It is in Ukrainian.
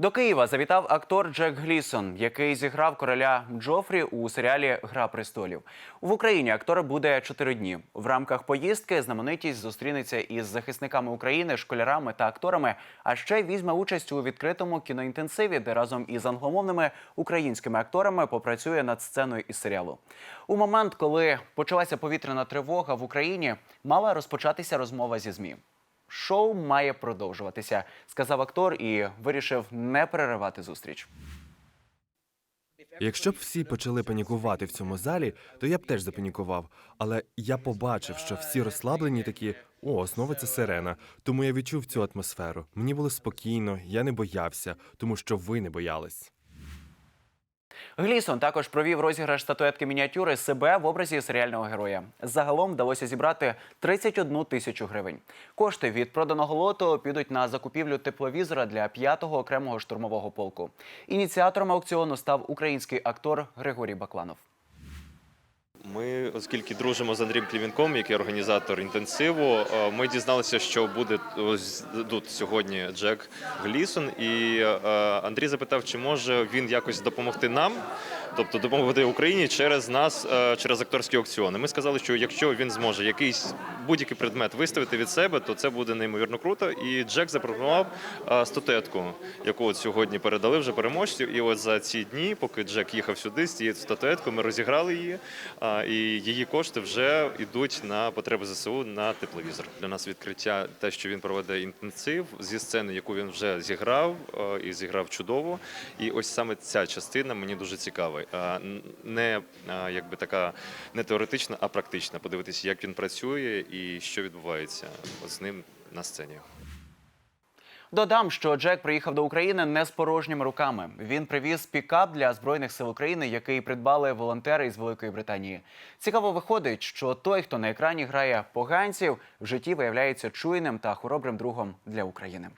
До Києва завітав актор Джек Глісон, який зіграв короля Джофрі у серіалі Гра престолів. В Україні актор буде чотири дні. В рамках поїздки знаменитість зустрінеться із захисниками України, школярами та акторами. А ще візьме участь у відкритому кіноінтенсиві, де разом із англомовними українськими акторами попрацює над сценою із серіалу. У момент, коли почалася повітряна тривога в Україні, мала розпочатися розмова зі змі. Шоу має продовжуватися, сказав актор і вирішив не переривати зустріч. Якщо б всі почали панікувати в цьому залі, то я б теж запанікував. Але я побачив, що всі розслаблені такі: о, знову це сирена. Тому я відчув цю атмосферу. Мені було спокійно, я не боявся, тому що ви не боялись. Глісон також провів розіграш статуетки мініатюри себе в образі серіального героя. Загалом вдалося зібрати 31 тисячу гривень. Кошти від проданого лоту підуть на закупівлю тепловізора для 5-го окремого штурмового полку. Ініціатором аукціону став український актор Григорій Бакланов. Ми, оскільки дружимо з Андрієм Клівінком, який організатор інтенсиву, е, ми дізналися, що буде тут сьогодні Джек Глісон. І е, Андрій запитав, чи може він якось допомогти нам, тобто допомогти Україні через нас, е, через акторські аукціони. Ми сказали, що якщо він зможе якийсь будь-який предмет виставити від себе, то це буде неймовірно круто. І Джек запропонував е, статуетку, яку от сьогодні передали вже переможцю. І от за ці дні, поки Джек їхав сюди з цією статуеткою, ми розіграли її. І її кошти вже йдуть на потреби ЗСУ на тепловізор. Для нас відкриття те, що він проведе інтенсив зі сцени, яку він вже зіграв і зіграв чудово. І ось саме ця частина мені дуже цікава. А, Не якби така не теоретична, а практична. Подивитися, як він працює і що відбувається з ним на сцені. Додам, що Джек приїхав до України не з порожніми руками. Він привіз пікап для збройних сил України, який придбали волонтери із Великої Британії. Цікаво виходить, що той, хто на екрані грає поганців, в житті виявляється чуйним та хоробрим другом для України.